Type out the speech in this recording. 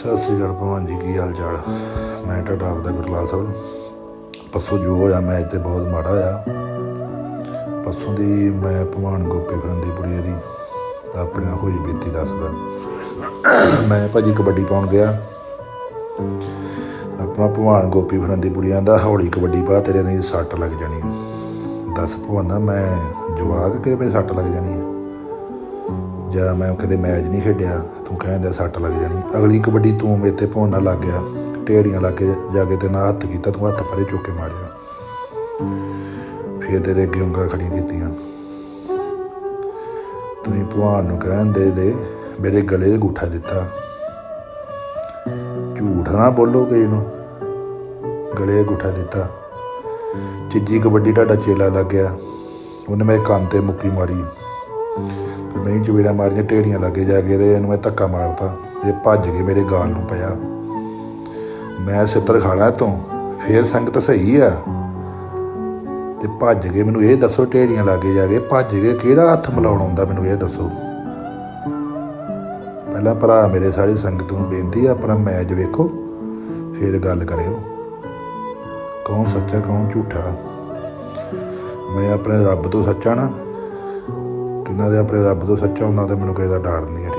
ਸਤਿ ਸ੍ਰੀ ਅਕਾਲ ਭਗਵਾਨ ਜੀ, ਕੀ ਹਾਲ ਚਾਲ? ਮੈਂ ਤੁਹਾਡਾ ਆਪਦਾ ਗੁਰਲਾਲ ਸਾਹਿਬ ਪਰਸੋਂ ਜੋ ਹੋਇਆ ਮੈਚ ਤੇ ਬਹੁਤ ਮਾੜਾ ਹੋਇਆ। ਪਰਸੋਂ ਦੀ ਮੈਂ ਭਗਵਾਨ ਗੋਪੀ ਫਰੰਦੀ ਪੁੜੀ ਦੀ ਆਪਣੇ ਨਾਲ ਹੋਈ ਬੀਤੀ ਦੱਸਦਾ ਮੈਂ ਭਾਜੀ ਕਬੱਡੀ ਪਾਉਣ ਗਿਆ। ਆਪਣਾ ਭਗਵਾਨ ਗੋਪੀ ਫਰੰਦੀ ਪੁੜੀਆਂ ਦਾ ਹੌਲੀ ਕਬੱਡੀ ਪਾ, ਤੇਰੇ ਦੀ ਸੱਟ ਲੱਗ ਜਾਣੀ। ਹੈ। ਦੱਸ ਭਗਵਾਨਾ, ਮੈਂ ਜਵਾਕ ਕਿ ਮੇਰੇ ਸੱਟ ਲੱਗ ਜਾਣੀ ਹੈ ਜਾਂ ਮੈਂ ਕਦੇ ਮੈਚ ਨਹੀਂ ਖੇਡਿਆ, ਤੂੰ ਕਹਿੰਦਾ ਸੱਟ ਲੱਗ ਜਾਣੀ। ਅਗਲੀ ਕਬੱਡੀ ਤੂੰ ਮੇਰੇ ਤੇ ਭੌਣ ਨਾਲ ਲੱਗ ਗਿਆ ਢੇੜੀਆਂ ਲੱਗ ਕੇ ਜਾ ਕੇ ਤੇ ਨਾ ਹੱਥ ਕੀਤਾ, ਤੂੰ ਹੱਥ ਫੜੇ ਚੁੱਕ ਕੇ ਮਾਰਿਆ। ਫਿਰ ਤੇਰੇ ਅੱਗੇ ਉਂਗਲਾਂ ਖੜੀਆਂ ਕੀਤੀਆਂ। ਤੂੰ ਹੀ ਨੂੰ ਕਹਿੰਦੇ ਦੇ, ਮੇਰੇ ਗਲੇ 'ਤੇ ਗੂਠਾ ਦਿੱਤਾ। ਝੂਠ ਨਾ ਬੋਲੋ ਕਿਸੇ ਨੂੰ। ਗਲੇ 'ਤੇ ਦਿੱਤਾ। ਚਿੱਜੀ ਕਬੱਡੀ ਤੁਹਾਡਾ ਚੇਲਾ ਲੱਗ ਗਿਆ। ਉਹਨੇ ਮੇਰੇ ਕੰਨ ਤੇ ਮੁੱਕੀ ਮਾਰੀ। ਤੇ ਮੈਂ ਚਵੇੜਾ ਮਾਰੀਆਂ ਢੇੜੀਆਂ ਲੱਗੇ ਜਾ ਕੇ ਤੇ ਇਹਨੂੰ ਮੈਂ ਧੱਕਾ ਮਾਰਤਾ ਇਹ ਭੱਜ ਕੇ ਮੇਰੇ ਗਾਲ ਨੂੰ ਪਿਆ। ਮੈਂ ਸਿੱਤਰ ਖਾਣਾ ਤੋਂ, ਫੇਰ ਸੰਗਤ ਸਹੀ ਆ। ਤੇ ਭੱਜ ਕੇ ਮੈਨੂੰ ਇਹ ਦੱਸੋ ਢੇੜੀਆਂ ਲੱਗੇ ਜਾ ਕੇ ਭੱਜ ਕੇ ਕਿਹੜਾ ਹੱਥ ਮਿਲਾਉਣ ਆਉਂਦਾ ਮੈਨੂੰ ਇਹ ਦੱਸੋ। ਪਹਿਲਾਂ ਭਰਾ ਮੇਰੇ ਸਾਰੀ ਸੰਗਤ ਨੂੰ ਬੇਨਤੀ ਆ, ਆਪਣਾ ਮੈਚ ਵੇਖੋ, ਫਿਰ ਗੱਲ ਕਰਿਓ। ਕੌਣ ਸੱਚਾ, ਕੌਣ ਝੂਠਾ। ਮੈਂ ਆਪਣੇ ਰੱਬ ਤੋਂ ਸੱਚਾ ਨਾ। ਇਹਨਾਂ ਦੇ ਆਪਣੇ ਰੱਬ ਤੋਂ ਸੱਚਾ ਹੁੰਦਾ ਤੇ ਮੈਨੂੰ ਕਿਸੇ ਦਾ ਡਰ ਨਹੀਂ ਹੈ।